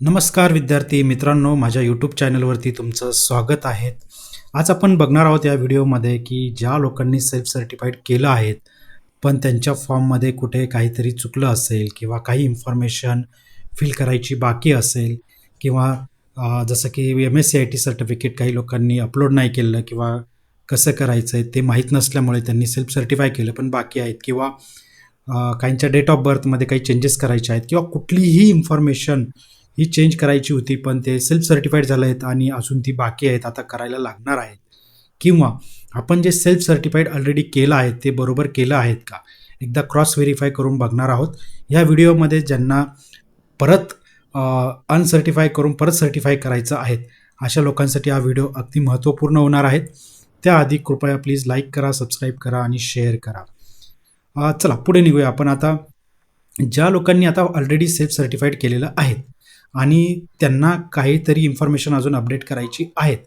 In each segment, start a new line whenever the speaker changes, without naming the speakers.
नमस्कार विद्यार्थी मित्रांनो माझ्या यूट्यूब चॅनलवरती तुमचं स्वागत आहे. आज आपण बघणार आहोत या व्हिडिओमध्ये की ज्या लोकांनी सेल्फ सर्टिफाईड केलं आहे पण त्यांच्या फॉर्ममध्ये कुठे काहीतरी चुकलं असेल किंवा काही इन्फॉर्मेशन फिल करायची बाकी असेल किंवा जसं की M S C I T certificate काही लोकांनी अपलोड नाही केलं किंवा कसं करायचं आहे ते माहीत नसल्यामुळे त्यांनी सेल्फ सर्टिफाय केलं पण बाकी आहेत. किंवा काहींच्या डेट ऑफ बर्थमध्ये काही चेंजेस करायचे आहेत किंवा कुठलीही इन्फॉर्मेशन ही चेंज करायची होती पण ते सेल्फ सर्टिफाईड झाले आहेत आणि अजून ती बाकी आहेत आता करायला लागणार आहेत. किंवा आपण जे सेल्फ सर्टिफाईड ऑलरेडी केलं आहे ते बरोबर केलं आहेत का? एकदा क्रॉस व्हेरीफाय करून बघणार आहोत. ह्या व्हिडिओमध्ये ज्यांना परत अनसर्टिफाय करून परत सर्टिफाय करायचं आहेत अशा लोकांसाठी हा व्हिडिओ अगदी महत्त्वपूर्ण होणार आहेत त्याआधी कृपया प्लीज लाईक करा सबस्क्राईब करा आणि शेअर करा. चला पुढे निघूया आपण आता. ज्या लोकांनी आता ऑलरेडी सेल्फ सर्टिफाईड केलेलं आहेत आणि त्यांना काहीतरी इन्फॉर्मेशन अजून अपडेट करायची आहेत.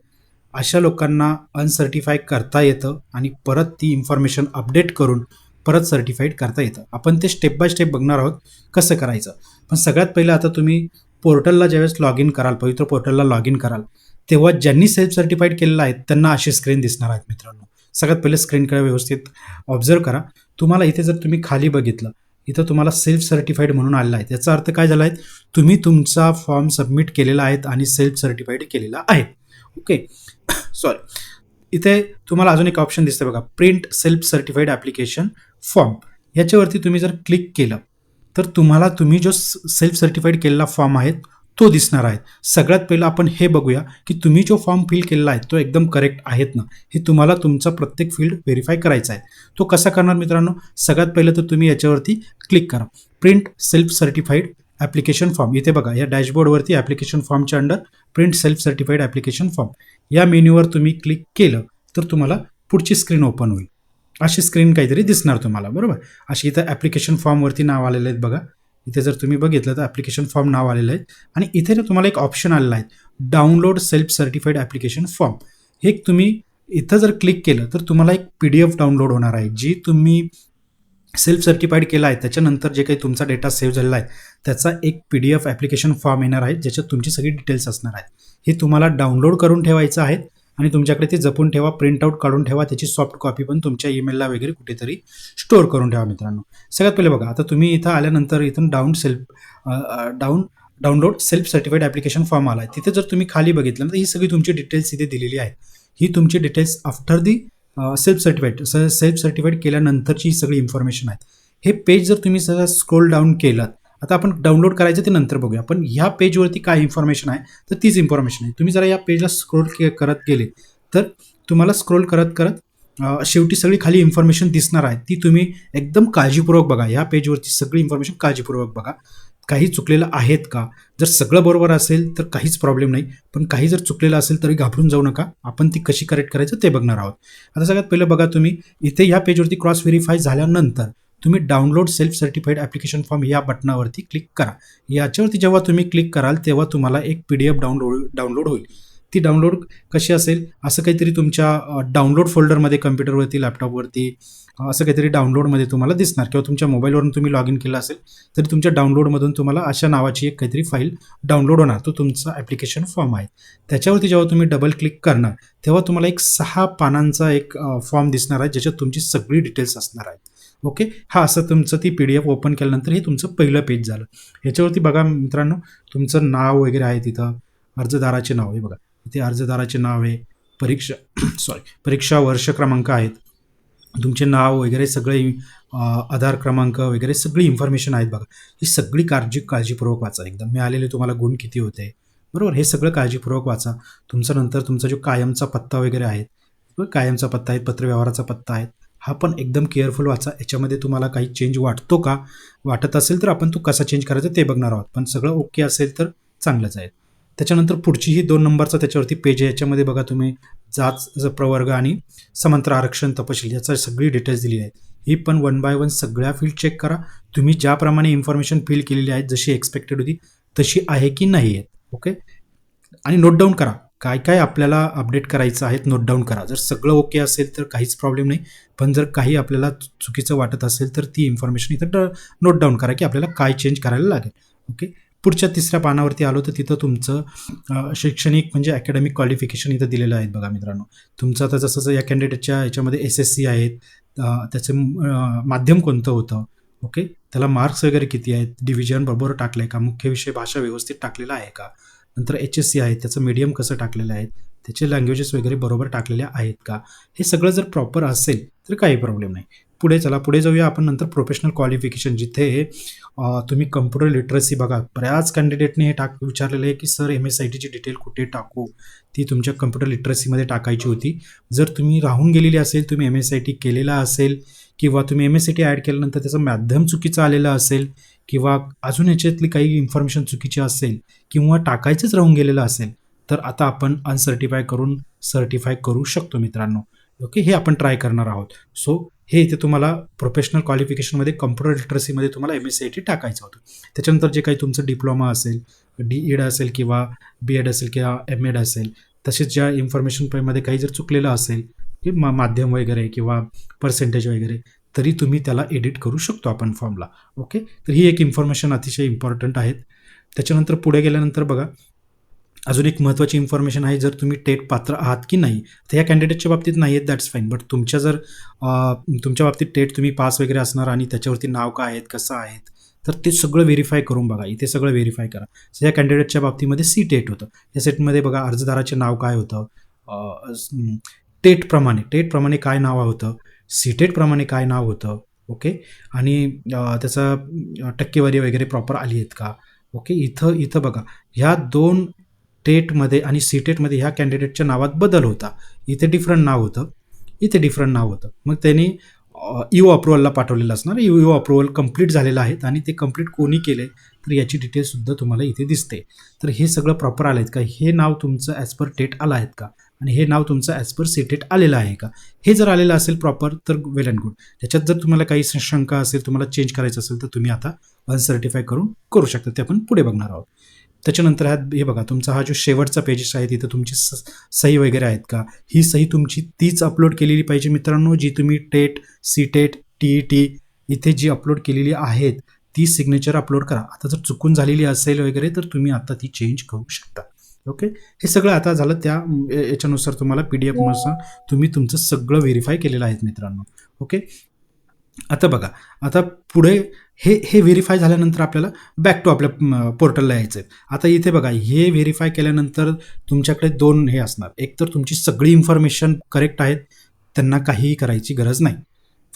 अशा लोकांना अनसर्टिफाय करता येतं आणि परत ती इन्फॉर्मेशन अपडेट करून परत सर्टिफाईड करता येतं. आपण ते स्टेप बाय स्टेप बघणार आहोत कसं करायचं. पण सगळ्यात पहिलं आता तुम्ही पोर्टलला ज्यावेळेस लॉग इन कराल पवित्र पोर्टलला लॉग इन कराल तेव्हा ज्यांनी सेल्फ सर्टिफाईड केलेलं आहे त्यांना अशी स्क्रीन दिसणार आहेत मित्रांनो. सगळ्यात पहिले स्क्रीनकडे व्यवस्थित ऑब्झर्व करा. तुम्हाला इथे जर तुम्ही खाली बघितलं इथं तुम्हाला सेल्फ सर्टिफाईड म्हणून आलेला आहे. त्याचा अर्थ काय झाला आहे? तुम्ही तुमचा फॉर्म सबमिट केलेला आहे आणि सेल्फ सर्टिफाईड केलेला आहे. ओके सॉरी इथे तुम्हाला अजून एक ऑप्शन दिसतं बघा. Print self certified application form याच्यावरती तुम्ही जर क्लिक केलं तर तुम्हाला तुम्ही जो सेल्फ सर्टिफाईड केलेला फॉर्म आहे तो दिसणार आहे सगळ्यात पहिलं आपण हे बघूया की तुम्ही जो फॉर्म फिल केलेला आहे तो एकदम करेक्ट आहेत ना? हे तुम्हाला तुमचा प्रत्येक फील्ड व्हेरीफाय करायचा आहे. तो कसा करणार मित्रांनो? सगळ्यात पहिलं तर तुम्ही याच्यावरती क्लिक करा. Print self certified application form इथे बघा या डॅशबोर्डवरती ॲप्लिकेशन फॉर्मच्या under print self certified application form या मेन्यूवर तुम्ही क्लिक केलं तर तुम्हाला पुढची स्क्रीन ओपन होईल. अशी स्क्रीन काहीतरी दिसणार तुम्हाला बरोबर? अशी इथं ॲप्लिकेशन फॉर्मवरती नाव आलेले आहेत बघा. इथे जर तुम्ही बघितलं तर ॲप्लिकेशन फॉर्म नाव आलेलं आहे. आणि इथे ना तुम्हाला एक ऑप्शन आलेला आहे. Download self certified application form हे तुम्ही इथं जर क्लिक केलं तर तुम्हाला एक पी डी एफ डाउनलोड होणार आहे जी तुम्ही सेल्फ सर्टिफाईड केला आहे. त्याच्यानंतर जे काही तुमचा डेटा सेव्ह झालेला आहे त्याचा एक P D F application form येणार आहे ज्याच्यात तुमची सगळी डिटेल्स असणार आहेत हे तुम्हाला डाउनलोड करून ठेवायचं आहे. आणि तुमच्याकडे ते जपून ठेवा प्रिंटआउट काढून ठेवा त्याची सॉफ्ट कॉपी पण तुमच्या ईमेलला वगैरे कुठेतरी स्टोअर करून ठेवा मित्रांनो. सगळ्यात पहिले बघा आता तुम्ही इथं आल्यानंतर इथून down self down download self certified application form आला आहे तिथे जर तुम्ही खाली बघितलं तर ही सगळी तुमची डिटेल्स इथे दिलेली आहे ही तुमची details after the self certified self certified केल्यानंतरची ही सगळी इन्फॉर्मेशन आहे हे पेज जर तुम्ही सगळं स्क्रोल डाऊन केलं आता आपण डाउनलोड करायचं ते नंतर बघूया. पण ह्या पेजवरती काय इन्फॉर्मेशन आहे तर तीच इन्फॉर्मेशन आहे. तुम्ही जरा या पेजला स्क्रोल के करत गेले तर तुम्हाला स्क्रोल करत करत शेवटी सगळी खाली इन्फॉर्मेशन दिसणार आहे. ती तुम्ही एकदम काळजीपूर्वक बघा. ह्या पेजवरची सगळी इन्फॉर्मेशन काळजीपूर्वक बघा. काही चुकलेलं आहेत का? जर सगळं बरोबर असेल तर काहीच प्रॉब्लेम नाही. पण काही जर चुकलेलं असेल तरी घाबरून जाऊ नका. आपण ती कशी करेक्ट करायचं ते बघणार आहोत. आता सगळ्यात पहिलं बघा तुम्ही इथे ह्या पेजवरती क्रॉस व्हेरीफाय झाल्यानंतर तुम्ही download self certified application form या बटनावरती क्लिक करा. याच्यावरती जेव्हा तुम्ही क्लिक कराल तेव्हा तुम्हाला एक P D F download download होईल. ती डाउनलोड कशी असेल? असं काहीतरी तुमच्या डाउनलोड फोल्डरमध्ये कम्प्युटरवरती लॅपटॉपवरती असं काहीतरी डाउनलोडमध्ये तुम्हाला दिसणार. किंवा तुमच्या मोबाईलवरून तुम्ही लॉग इन केलं असेल तरी तुमच्या डाउनलोडमधून तुम्हाला अशा नावाची एक काहीतरी फाईल डाउनलोड होणार. तो तुमचा ॲप्लिकेशन फॉर्म आहे. त्याच्यावरती जेव्हा तुम्ही डबल क्लिक करणार तेव्हा तुम्हाला एक सहा पानांचा एक फॉर्म दिसणार आहे ज्याच्यात तुमची सगळी डिटेल्स असणार आहेत. ओके? हा असं तुमचं ती पी डी एफ ओपन केल्यानंतर हे तुमचं पहिलं पेज झालं. ह्याच्यावरती बघा मित्रांनो तुमचं नाव वगैरे आहे तिथं. अर्जदाराचे नाव आहे बघा. इथे अर्जदाराचे नाव आहे. परीक्षा सॉरी परीक्षा वर्ष क्रमांक आहेत. तुमचे नाव वगैरे सगळे आधार क्रमांक वगैरे सगळी इन्फॉर्मेशन आहेत बघा. ही सगळी काळजी काळजीपूर्वक वाचा एकदम. मिळालेले तुम्हाला गुण किती होते? बरोबर? हे सगळं काळजीपूर्वक वाचा. तुमचा नंतर तुमचा जो कायमचा पत्ता वगैरे आहे कायमचा पत्ता आहे पत्रव्यवहाराचा पत्ता आहे. हा पण एकदम केअरफुल वाचा. याच्यामध्ये तुम्हाला काही चेंज वाटतो का? वाटत असेल तर आपण तो कसा चेंज करायचा ते बघणार आहोत. पण सगळं ओके असेल तर चांगलंच आहे. त्याच्यानंतर पुढची ही दोन नंबरचा त्याच्यावरती पेज आहे. याच्यामध्ये बघा तुम्ही जात प्रवर्ग आणि समांतर आरक्षण तपशील याचा सगळी डिटेल्स दिली आहेत. ही पण वन बाय वन सगळ्या फील्ड चेक करा. तुम्ही ज्याप्रमाणे इन्फॉर्मेशन फिल केलेली आहे जशी एक्सपेक्टेड होती तशी आहे की नाही आहे. ओके आणि नोट डाऊन करा. काय काय आपल्याला अपडेट करायचं आहे नोट डाऊन करा. जर सगळं ओके असेल तर काहीच प्रॉब्लेम नाही. पण जर काही आपल्याला चुकीचं वाटत असेल तर ती इन्फॉर्मेशन इथं नोट डाऊन करा की आपल्याला काय चेंज करायला लागेल. ओके पुढच्या तिसऱ्या पानावरती आलो तर तिथं तुमचं शैक्षणिक म्हणजे अकॅडमिक क्वालिफिकेशन इथं दिलेलं आहे बघा मित्रांनो. तुमचं आता जसं या कॅन्डिडेटच्या याच्यामध्ये एस एस सी आहेत त्याचं माध्यम कोणतं होतं? ओके त्याला मार्क्स वगैरे किती आहेत? डिव्हिजन बरोबर टाकलं आहे का? मुख्य विषय भाषा व्यवस्थित टाकलेला आहे का? नंतर एच एस सी आहे त्याचं मीडियम कसं टाकलेलं आहे त्याचे लँग्वेजेस वगैरे बरोबर टाकलेल्या आहेत का? हे सगळं जर प्रॉपर असेल तर काही प्रॉब्लेम नाही. पुढे चला पुढे जाऊया आपण नंतर प्रोफेशनल क्वालिफिकेशन जिथे तुम्ही कम्प्युटर लिटरसी बघा. बऱ्याच कॅन्डिडेटने हे टाक विचारलेलं आहे की सर एम एस आय टीची डिटेल कुठे टाकू? ती तुमच्या कम्प्युटर लिटरसीमध्ये टाकायची होती. जर तुम्ही राहून गेलेली असेल तुम्ही एम एस आय टी केलेला असेल किंवा तुम्ही M S C T add केल्यानंतर त्याचं माध्यम चुकीचं आलेलं असेल किंवा अजून याच्यातली काही इन्फॉर्मेशन चुकीची असेल किंवा टाकायचंच राहून गेलेलं असेल तर आता आपण अनसर्टिफाय करून सर्टिफाय करू शकतो मित्रांनो. ओके हे आपण ट्राय करणार आहोत. सो हे इथे तुम्हाला प्रोफेशनल क्वालिफिकेशनमध्ये कम्प्युटर लिटरसीमध्ये तुम्हाला M S C I T टाकायचं होतं. त्याच्यानंतर जे काही तुमचं डिप्लोमा असेल डी एड असेल किंवा बी एड असेल किंवा एम एड असेल तसेच ज्या इन्फॉर्मेशनमध्ये काही जर चुकलेलं असेल की मा माध्यम वगैरे किंवा पर्सेंटेज वगैरे तरी तुम्ही त्याला एडिट करू शकतो आपण फॉर्मला ओके तर ही एक इन्फॉर्मेशन अतिशय इम्पॉर्टंट आहेत. त्याच्यानंतर पुढे गेल्यानंतर बघा अजून एक महत्त्वाची इन्फॉर्मेशन आहे जर तुम्ही टेट पात्र आहात की नाही तर या कॅन्डिडेटच्या बाबतीत नाही आहेत दॅट्स फाईन बट तुमच्या जर तुमच्या बाबतीत टेट तुम्ही पास वगैरे असणार आणि त्याच्यावरती नाव काय आहेत कसं आहेत तर ते सगळं व्हेरीफाय करून बघा. इथे सगळं व्हेरीफाय करा. सो या कॅन्डिडेटच्या बाबतीमध्ये सी टेट होतं. या सेटमध्ये बघा अर्जदाराचे नाव काय होतं? टेटप्रमाणे टेटप्रमाणे काय नाव होतं? सीटेटप्रमाणे काय नाव होतं ओके आणि त्याचा टक्केवारी वगैरे प्रॉपर आली आहेत का? ओके इथं इथं बघा. ह्या दोन टेटमध्ये आणि सीटेटमध्ये ह्या कॅन्डिडेटच्या नावात बदल होता. इथे डिफरंट नाव होतं. इथे डिफरंट नाव होतं. मग त्यांनी यू अप्रुव्हलला पाठवलेलं असणार. यू यू अप्रुव्हल कंप्लीट झालेलं आहे आणि ते कंप्लीट कोणी केले तर याची डिटेल्ससुद्धा तुम्हाला इथे दिसते. तर हे सगळं प्रॉपर आलं आहेत का? हे नाव तुमचं ॲज पर टेट आलं आहेत का? आणि हे नाव तुमचं ॲज पर सेटेट आलेलं आहे का? हे जर आलेलं असेल प्रॉपर तर वेल अँड गुड त्याच्यात जर तुम्हाला काही शंका असेल तुम्हाला चेंज करायचं असेल तर तुम्ही आता अनसर्टिफाय करून करू शकता. ते आपण पुढे बघणार आहोत. त्याच्यानंतर ह्यात हे बघा तुमचा हा जो शेवटचा पेजेस आहे तिथं तुमची स- सही वगैरे आहेत का? ही सही तुमची तीच अपलोड केलेली पाहिजे मित्रांनो जी तुम्ही TET C TET T E T इथे जी अपलोड केलेली आहेत ती सिग्नेचर अपलोड करा. आता जर चुकून झालेली असेल वगैरे तर तुम्ही आता ती चेंज करू शकता. ओके? हे सगळं आता झालं त्या याच्यानुसार तुम्हाला पी डी एफनुसार तुम्ही तुमचं सगळं व्हेरीफाय केलेलं आहे मित्रांनो. ओके? आता बघा आता पुढे हे हे व्हेरीफाय झाल्यानंतर आपल्याला बॅक टू आपल्या पोर्टलला यायचं आहे आता इथे बघा हे व्हेरीफाय केल्यानंतर तुमच्याकडे दोन हे असणार. एक तर तुमची सगळी इन्फॉर्मेशन करेक्ट आहेत त्यांना काहीही करायची गरज नाही.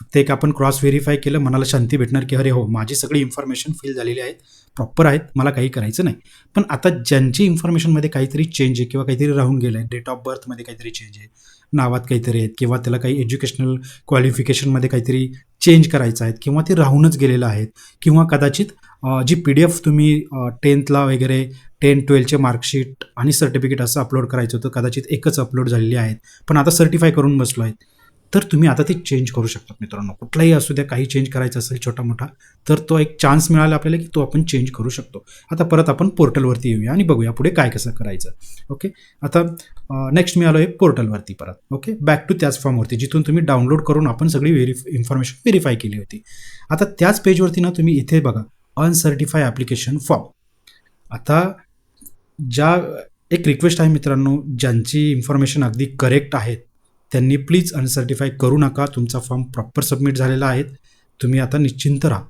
फक्त एक आपण क्रॉस व्हेरीफाय केलं मनाला शांती भेटणार की अरे हो माझी सगळी इन्फॉर्मेशन फिल झालेली आहेत प्रॉपर आहेत मला काही करायचं नाही. पण आता ज्यांची इन्फॉर्मेशनमध्ये काहीतरी चेंज आहे किंवा काहीतरी राहून गेलं आहे डेट ऑफ बर्थमध्ये काहीतरी चेंज आहे नावात काहीतरी आहेत किंवा त्याला काही एज्युकेशनल क्वालिफिकेशनमध्ये काहीतरी चेंज करायचं आहेत किंवा ते राहूनच गेलेलं आहेत किंवा कदाचित जी पी डी एफ तुम्ही टेन्थला वगैरे टेन ट्वेल्थचे मार्कशीट आणि सर्टिफिकेट असं अपलोड करायचं होतं कदाचित एकच अपलोड झालेली आहेत पण आता सर्टिफाय करून बसलो आहेत. तर तुम्ही आता ते चेंज करू शकता मित्रांनो. कुठलाही असू द्या काही चेंज करायचं असेल छोटा मोठा तर तो एक चान्स मिळाला आपल्याला की तो आपण चेंज करू शकतो. आता परत आपण पोर्टलवरती येऊया आणि बघूया पुढे काय कसं करायचं. ओके आता नेक्स्ट मी आलो आहे पोर्टलवरती परत. ओके बॅक टू त्याच फॉर्मवरती जिथून तुम्ही डाउनलोड करून आपण सगळी व्हेरीफ इन्फॉर्मेशन व्हेरीफाय केली होती. आता त्याच पेजवरती ना तुम्ही इथे बघा अनसर्टिफाय ॲप्लिकेशन फॉर्म आता ज्या एक रिक्वेस्ट आहे मित्रांनो ज्यांची इन्फॉर्मेशन अगदी करेक्ट आहेत त्यांनी प्लीज अनसर्टिफाय करू नका. तुमचा फॉर्म प्रॉपर सबमिट झालेला आहे. तुम्ही आता निश्चिंत राहा.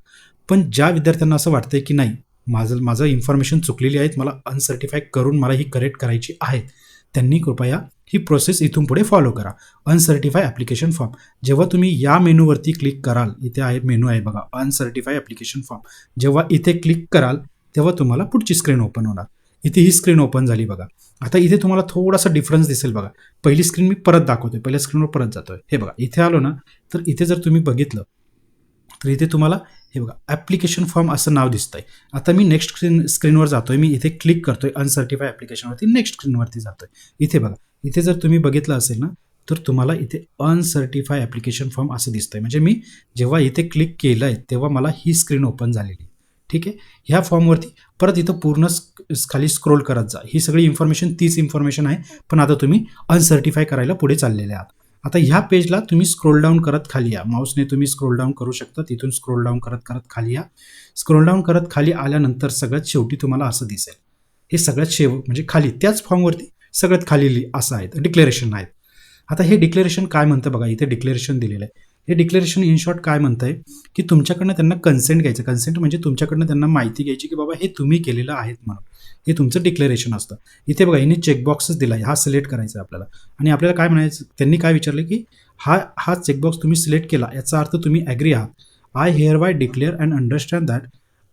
पण ज्या विद्यार्थ्यांना असं वाटतंय की नाही माझं माझं इन्फॉर्मेशन चुकलेली आहेत मला अनसर्टिफाय करून मला ही करेक्ट करायची आहे त्यांनी कृपया ही प्रोसेस इथून पुढे फॉलो करा. अनसर्टिफाय ॲप्लिकेशन फॉर्म जेव्हा तुम्ही या मेनूवरती क्लिक कराल इथे आहे मेनू आहे बघा अनसर्टिफाय ॲप्लिकेशन फॉर्म जेव्हा इथे क्लिक कराल तेव्हा तुम्हाला पुढची स्क्रीन ओपन होणार. इथे ही स्क्रीन ओपन झाली बघा. आता इथे तुम्हाला थोडासा डिफरन्स दिसेल बघा. पहिली स्क्रीन मी परत दाखवतोय. पहिल्या स्क्रीनवर परत जातोय. हे बघा इथे आलो ना तर इथे जर तुम्ही बघितलं तर इथे तुम्हाला हे बघा ॲप्लिकेशन फॉर्म असं नाव दिसतंय. आता मी नेक्स्ट स्क्रीन स्क्रीनवर जातोय. मी इथे क्लिक करतोय अनसर्टिफाय ॲप्लिकेशनवरती नेक्स्ट स्क्रीनवरती जातोय. इथे बघा इथे जर तुम्ही बघितलं असेल ना तर तुम्हाला इथे अनसर्टिफाय ॲप्लिकेशन फॉर्म असं दिसतंय. म्हणजे मी जेव्हा इथे क्लिक केलं आहे तेव्हा मला ही स्क्रीन ओपन झालेली ठीक आहे? ह्या फॉर्मवरती परत इथं पूर्ण खाली स्क्रोल करत जा. ही सगळी इन्फॉर्मेशन तीच इन्फॉर्मेशन आहे. पण आता तुम्ही अनसर्टिफाय करायला पुढे चाललेले आहात. आता ह्या पेजला तुम्ही स्क्रोल डाऊन करत खाली या. माऊसने तुम्ही स्क्रोल डाऊन करू शकता. तिथून स्क्रोल डाऊन करत करत खाली या. स्क्रोल डाऊन करत खाली आल्यानंतर सगळ्यात शेवटी तुम्हाला असं दिसेल. हे सगळ्यात शेव म्हणजे खाली त्याच फॉर्मवरती सगळ्यात खाली असं आहेत डिक्लेरेशन आहेत. आता हे डिक्लेरेशन काय म्हणतं बघा? इथे डिक्लेरेशन दिलेलं आहे. हे डिक्लेरेशन इन शॉर्ट काय म्हणतंय? की तुमच्याकडनं त्यांना कन्सेंट घ्यायचं. कन्सेंट म्हणजे तुमच्याकडनं त्यांना माहिती घ्यायची की बाबा हे तुम्ही केलेलं आहेत म्हणून. हे तुमचं डिक्लेरेशन असतं. इथे बघा हिने चेकबॉक्सच दिला आहे हा सिलेक्ट करायचा आहे आपल्याला. आणि आपल्याला काय म्हणायचं? त्यांनी काय विचारलं की हा हा चेकबॉक्स तुम्ही सिलेक्ट केला याचा अर्थ तुम्ही ॲग्री आहात. I hereby declare and understand that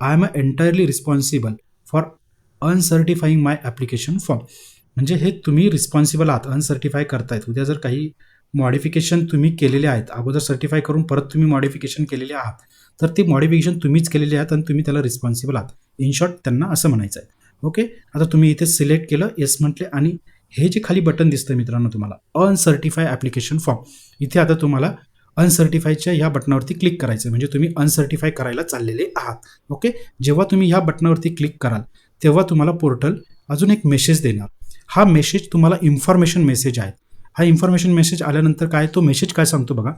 I am entirely responsible for uncertifying my application form म्हणजे हे तुम्ही रिस्पॉन्सिबल आहात. अनसर्टिफाय करतायत. उद्या जर काही मॉडिफिकेशन तुम्ही केलेले आहेत. अगोदर सर्टिफाय करून परत तुम्ही मॉडिफिकेशन केलेले आहात. तर ती मॉडिफिकेशन तुम्हीच केलेली आहात आणि तुम्ही त्याला रिस्पॉन्सिबल आहात. इन शॉर्ट त्यांना असं म्हणायचं आहे ओके आता तुम्ही इथे सिलेक्ट केलं येस म्हटले आणि हे जे खाली बटन दिसतं मित्रांनो तुम्हाला अनसर्टिफाय ॲप्लिकेशन फॉर्म इथे आता तुम्हाला अनसर्टिफायच्या या बटनावरती क्लिक करायचं आहे. म्हणजे तुम्ही अनसर्टिफाय करायला चाललेले आहात. ओके जेव्हा तुम्ही ह्या बटनावरती क्लिक कराल तेव्हा तुम्हाला पोर्टल अजून एक मेसेज देणार. हा मेसेज तुम्हाला इन्फॉर्मेशन मेसेज आहे. हा इन्फॉर्मेशन मेसेज आल्यानंतर काय तो मेसेज काय सांगतो बघा.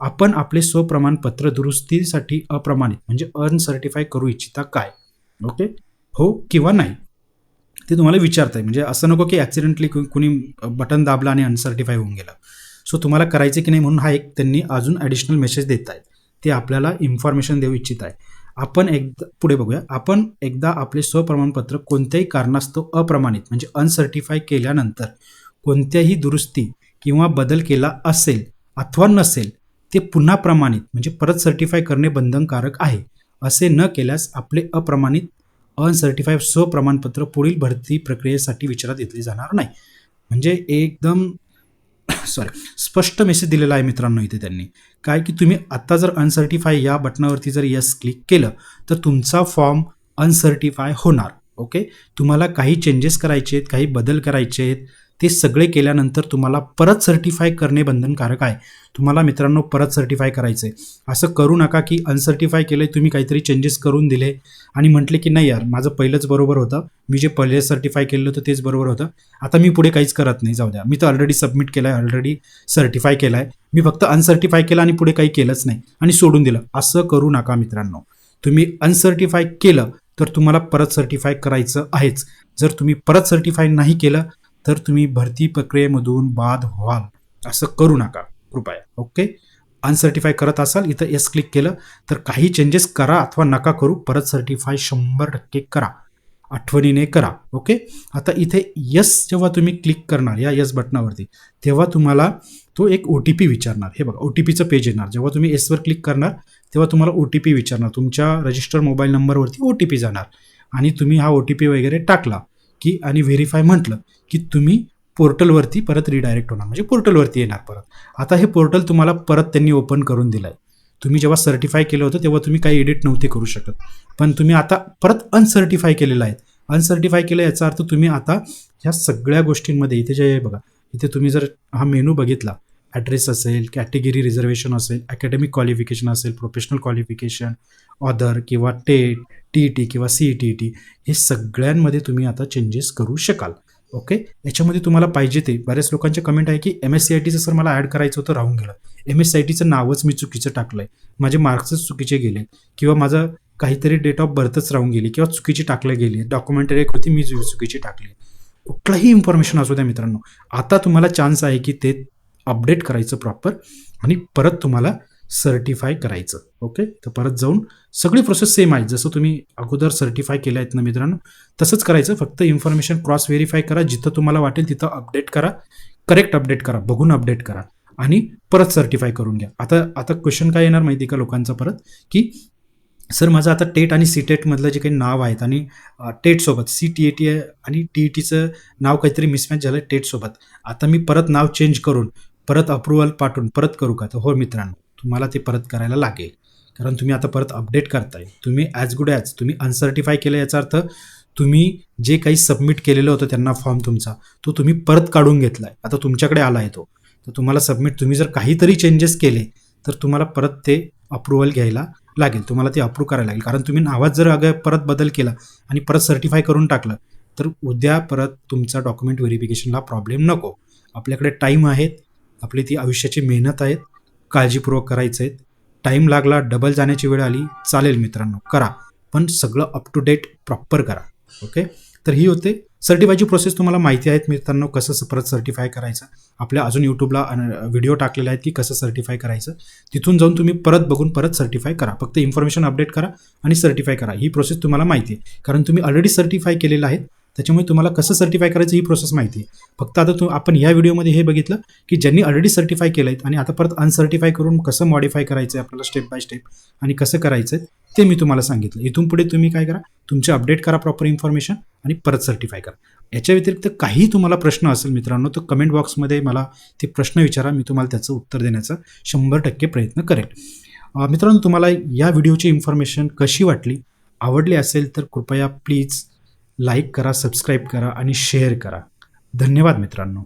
आपण आपले स्वप्रमाणपत्र दुरुस्तीसाठी अप्रमाणित म्हणजे अनसर्टिफाय करू इच्छिता काय? ओके हो किंवा नाही? ते तुम्हाला विचारताय. म्हणजे असं नको की ॲक्सिडेंटली कुणी बटन दाबलं आणि अनसर्टिफाय होऊन गेलं. सो तुम्हाला करायचं की नाही म्हणून हा एक त्यांनी अजून ॲडिशनल मेसेज देत आहेत ते आपल्याला इन्फॉर्मेशन देऊ इच्छित आहे आपण एकदा पुढे बघूया. आपण एकदा आपले स्वप्रमाणपत्र कोणत्याही कारणास्तव अप्रमाणित म्हणजे अनसर्टिफाय केल्यानंतर कोणत्याही दुरुस्ती किंवा बदल केला असेल अथवा नसेल ते पुन्हा प्रमाणित म्हणजे परत सर्टिफाय करणे बंधनकारक आहे. असे न केल्यास आपले अप्रमाणित अनसर्टिफाय स्वप्रमाणपत्र पुढील भरती प्रक्रियेसाठी विचारात घेतले जाणार नाही. म्हणजे एकदम सॉरी स्पष्ट मेसेज दिलेला आहे मित्रांनो इथे त्यांनी. काय की तुम्ही आत्ता जर अनसर्टिफाय या बटनावरती जर यस क्लिक केलं तर तुमचा फॉर्म अनसर्टिफाय होणार ओके तुम्हाला काही चेंजेस करायचे आहेत काही बदल करायचे आहेत ते सगळे केल्यानंतर तुम्हाला परत सर्टिफाय करणे बंधनकारक आहे. तुम्हाला मित्रांनो परत सर्टिफाय करायचं आहे असं करू नका की अनसर्टिफाय केलं तुम्ही काहीतरी चेंजेस करून दिले. आणि म्हटले की नाही यार माझं पहिलंच बरोबर होतं. मी जे पहिले सर्टिफाय केलं होतं तेच बरोबर होतं. आता मी पुढे काहीच करत नाही जाऊ द्या. मी तर ऑलरेडी सबमिट केलं आहे ऑलरेडी सर्टिफाय केलं आहे मी फक्त अनसर्टिफाय केलं आणि पुढे काही केलंच नाही. आणि सोडून दिलं. असं करू नका मित्रांनो. तुम्ही अनसर्टिफाय केलं तर तुम्हाला परत सर्टिफाय करायचं आहेच. जर तुम्ही परत सर्टिफाय नाही केलं तर तुम्ही भरती प्रक्रियेमधून बाद व्हाल. असं करू नका कृपया. ओके अनसर्टिफाय करत असाल इथं एस क्लिक केलं तर काही चेंजेस करा अथवा नका करू परत सर्टिफाय शंभर टक्के करा. आठवणीने करा. ओके आता इथे यस जेव्हा तुम्ही क्लिक करणार या यस बटनावरती तेव्हा तुम्हाला तो एक ओ टी पी विचारणार. हे बघा ओ टी पीचं पेज येणार. जेव्हा तुम्ही एसवर क्लिक करणार तेव्हा तुम्हाला ओ टी पी विचारणार. तुमच्या रजिस्टर मोबाईल नंबरवरती ओ टी पी जाणार. आणि तुम्ही हा ओ टी पी वगैरे टाकला. की आणि व्हेरीफाय म्हटलं की तुम्ही पोर्टलवरती परत रिडायरेक्ट होणार. म्हणजे पोर्टलवरती येणार परत. आता हे पोर्टल तुम्हाला परत त्यांनी ओपन करून दिलं आहे तुम्ही जेव्हा सर्टिफाय केलं होतं तेव्हा तुम्ही काही एडिट नव्हते करू शकत. पण तुम्ही आता परत अनसर्टिफाय केलेलं आहे. अनसर्टिफाय केलं याचा अर्थ तुम्ही आता ह्या सगळ्या गोष्टींमध्ये इथे जे आहे बघा इथे तुम्ही जर हा मेनू बघितला ॲड्रेस असेल कॅटेगरी रिझर्वेशन असेल अकॅडमिक क्वालिफिकेशन असेल प्रोफेशनल क्वालिफिकेशन ऑदर किंवा टेट टी ई टी किंवा C E T E T हे सगळ्यांमध्ये तुम्ही आता चेंजेस करू शकाल. ओके याच्यामध्ये तुम्हाला पाहिजे ते बऱ्याच लोकांचे कमेंट आहे की एम एस सी आय टीचं सर मला ॲड करायचं होतं राहून गेलं. एम एस सी आय टीचं नावच मी चुकीचं टाकलं आहे माझे मार्क्सच चुकीचे गेले. किंवा माझं काहीतरी डेट ऑफ बर्थच राहून गेली किंवा चुकीची टाकले गेली. डॉक्युमेंटरी एक होती मी चुकीची टाकली. कुठलाही इन्फॉर्मेशन असू द्या मित्रांनो. आता तुम्हाला चान्स आहे की ते अपडेट करायचं प्रॉपर आणि परत तुम्हाला सर्टिफाय करायचं. ओके तर परत जाऊन सगळी प्रोसेस सेम आहे. जसं तुम्ही अगोदर सर्टिफाय केलं आहेत ना मित्रांनो तसंच करायचं. फक्त इन्फॉर्मेशन क्रॉस व्हेरीफाय करा. जिथं तुम्हाला वाटेल तिथं अपडेट करा. करेक्ट अपडेट करा. बघून अपडेट करा. आणि परत सर्टिफाय करून घ्या. आता आता क्वेश्चन काय येणार माहिती आहे का लोकांचा परत? की सर माझं आता टेट आणि सी टेटमधलं जे काही नाव आहेत आणि टेटसोबत सी टी ए टी आणि टी ई टीचं नाव काहीतरी मिसमॅच झालं टेटसोबत आता मी परत नाव चेंज करून परत अप्रुव्हल पाठवून परत करू का? तर हो मित्रांनो तुम्हाला ते परत करायला लागेल. कारण तुम्ही आता परत अपडेट करताय. तुम्ही ॲज गुड ॲज तुम्ही अनसर्टिफाय केलं याचा अर्थ तुम्ही जे काही सबमिट केलेलं होतं त्यांना फॉर्म तुमचा तो तुम्ही परत काढून घेतला आहे आता तुमच्याकडे आला आहे तो. तर तुम्हाला सबमिट तुम्ही जर काहीतरी चेंजेस केले तर तुम्हाला परत ते अप्रुव्हल घ्यायला लागेल. तुम्हाला ते अप्रूव्ह करायला लागेल. कारण तुम्ही नावात जर अगं परत बदल केला आणि परत सर्टिफाय करून टाकलं तर उद्या परत तुमचा डॉक्युमेंट व्हेरिफिकेशनला प्रॉब्लेम नको. आपल्याकडे टाईम आहेत. आपली ती आयुष्याची मेहनत आहेत काळजीपूर्वक करायचं आहे टाईम लागला डबल जाण्याची वेळ आली चालेल मित्रांनो करा. पण सगळं अप टू डेट प्रॉपर करा ओके तर ही होते. सर्टिफायची प्रोसेस तुम्हाला माहिती आहेत मित्रांनो कसं परत सर्टिफाय करायचं. आपल्या अजून यूट्यूबला व्हिडिओ टाकलेले आहेत की कसं सर्टिफाय करायचं. तिथून जाऊन तुम्ही परत बघून परत सर्टिफाय करा. फक्त इन्फॉर्मेशन अपडेट करा आणि सर्टिफाय करा. ही प्रोसेस तुम्हाला माहिती आहे. कारण तुम्ही ऑलरेडी सर्टिफाय केलेलं आहे. त्याच्यामुळे तुम्हाला कसं सर्टिफाय करायचं ही प्रोसेस माहिती आहे. फक्त आता तू आपण या व्हिडिओमध्ये हे बघितलं की ज्यांनी ऑलरेडी सर्टिफाय केलं आहे आणि आता परत अनसर्टिफाय करून कसं मॉडिफाय करायचं आहे आपल्याला स्टेप बाय स्टेप आणि कसं करायचं आहे ते मी तुम्हाला सांगितलं. इथून पुढे तुम्ही काय करा तुमचे अपडेट करा प्रॉपर इन्फॉर्मेशन आणि परत सर्टिफाय करा. याच्या व्यतिरिक्त काही तुम्हाला प्रश्न असेल मित्रांनो तर कमेंट बॉक्समध्ये मला ते प्रश्न विचारा मी तुम्हाला त्याचं उत्तर देण्याचा शंभर टक्के प्रयत्न करेल मित्रांनो तुम्हाला या व्हिडिओची इन्फॉर्मेशन कशी वाटली आवडली असेल तर कृपया प्लीज लाईक करा सबस्क्राईब करा आणि शेअर करा. धन्यवाद मित्रांनो.